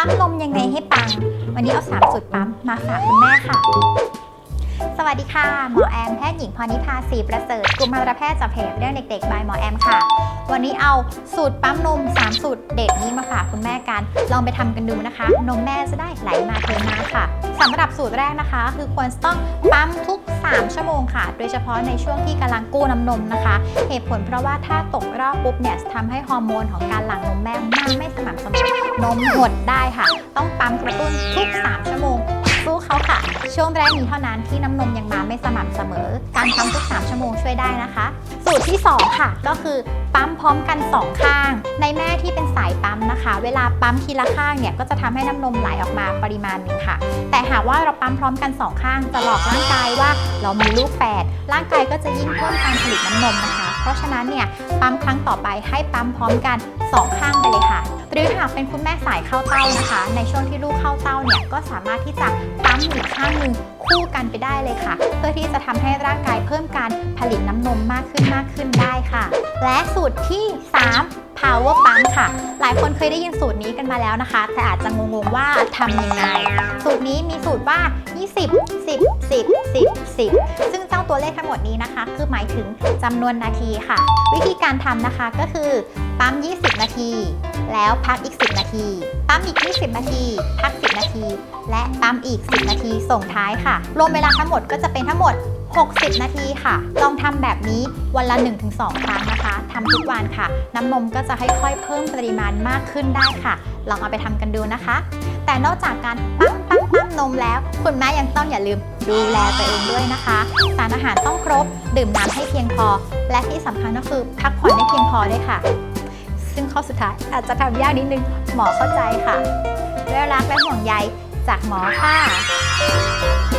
ปั๊มนมยังไงให้ปัง วันนี้เอาสามสูตรปั๊มมาฝากคุณแม่ค่ะ สวัสดีค่ะ หมอแอมแพทย์หญิงพรนิพาศรีประเสริฐกลุ่มทันตแพทย์จากเพจเรื่องเด็กๆบายหมอแอมค่ะ วันนี้เอาสูตรปั๊มนม 3 สูตรเด็ดนี้มาฝากคุณแม่กัน ลองไปทำกันดูนะคะ นมแม่จะได้ไหลมาเทมาค่ะสำหรับสูตรแรกนะคะ คือควรต้องปั๊มทุก 3 ชั่วโมงค่ะ โดยเฉพาะในช่วงที่กำลังกู้น้ำนมนะคะ เหตุผลเพราะว่าถ้าตกรอบปุ๊บเนี่ยจะทำให้ฮอร์โมนของการหลั่งนมแม่มันไม่สม่ำเสมอนมหดได้ค่ะ ต้องปั๊มกระตุ้นทุก 3 ชั่วโมงสู้เขาค่ะ ช่วงแรกนี้เท่านั้นที่น้ำนมยังมาไม่สม่ำเสมอ การปั๊มทุก 3 ชั่วโมงช่วยได้นะคะ สูตรที่ 2 ค่ะ ก็คือปั๊มพร้อมกัน 2 ข้าง ในแม่ที่เป็นสายปั๊มนะคะ เวลาปั๊มทีละข้างเนี่ยก็จะทำให้น้ำนมไหลออกมาปริมาณหนึ่งค่ะ แต่หากว่าเราปั๊มพร้อมกัน 2 ข้างจะหลอกร่างกายว่าเรามีลูกแฝดร่างกายก็จะยิ่งเพิ่มการผลิตน้ำนมนะคะ เพราะฉะนั้นเนี่ยปั๊มครั้งต่อไปให้ปั๊มพร้อมกัน 2 ข้างไปเลยค่ะ หรือหากเป็นคุณแม่สายเข้าเต้านะคะ ในช่วงที่ลูกเข้าเต้าเนี่ยก็สามารถที่จะปั๊มอีกข้างหนึ่งคู่กันไปได้เลยค่ะ เพื่อที่จะทำให้ร่างกายเพิ่มการผลิตน้ำนมมากขึ้นมากขึ้นได้ค่ะ และสูตรที่ 3 power pump ค่ะ หลายคนเคยได้ยินสูตรนี้กันมาแล้วนะคะ แต่อาจจะงงๆว่าทำยังไง สูตรนี้มีสูตรว่า 20 10 10 10 10 ซึ่งเจ้าตัวเลขทั้งหมดนี้นะคะ คือหมายถึงจำนวนนาทีค่ะ วิธีการทำนะคะก็คือ ปั๊ม 20 นาที แล้วพักอีก 10 นาที ปั๊มอีก 20 นาที พัก 10 นาที และปั๊มอีก 10 นาที ส่งท้ายค่ะ รวมเวลาทั้งหมดก็จะเป็นทั้งหมด 60 นาทีค่ะ ลองทำแบบนี้วันละ 1-2 ครั้งนะคะทำทุกวันค่ะ น้ำนมก็จะค่อยๆเพิ่มปริมาณมากขึ้นได้ค่ะ ลองเอาไปทำกันดูนะคะ แต่นอกจากการปั๊มปั๊มปั๊มนมแล้ว คุณแม่ยังต้องอย่าลืมดูแลตัวเองด้วยนะคะ สารอาหารต้องครบ ดื่มน้ำให้เพียงพอ และที่สำคัญก็คือพักผ่อนให้เพียงพอด้วยค่ะ ซึ่งข้อสุดท้ายอาจจะทำยากนิดนึงหมอเข้าใจค่ะ ด้วยรักและห่วงใยจากหมอค่ะ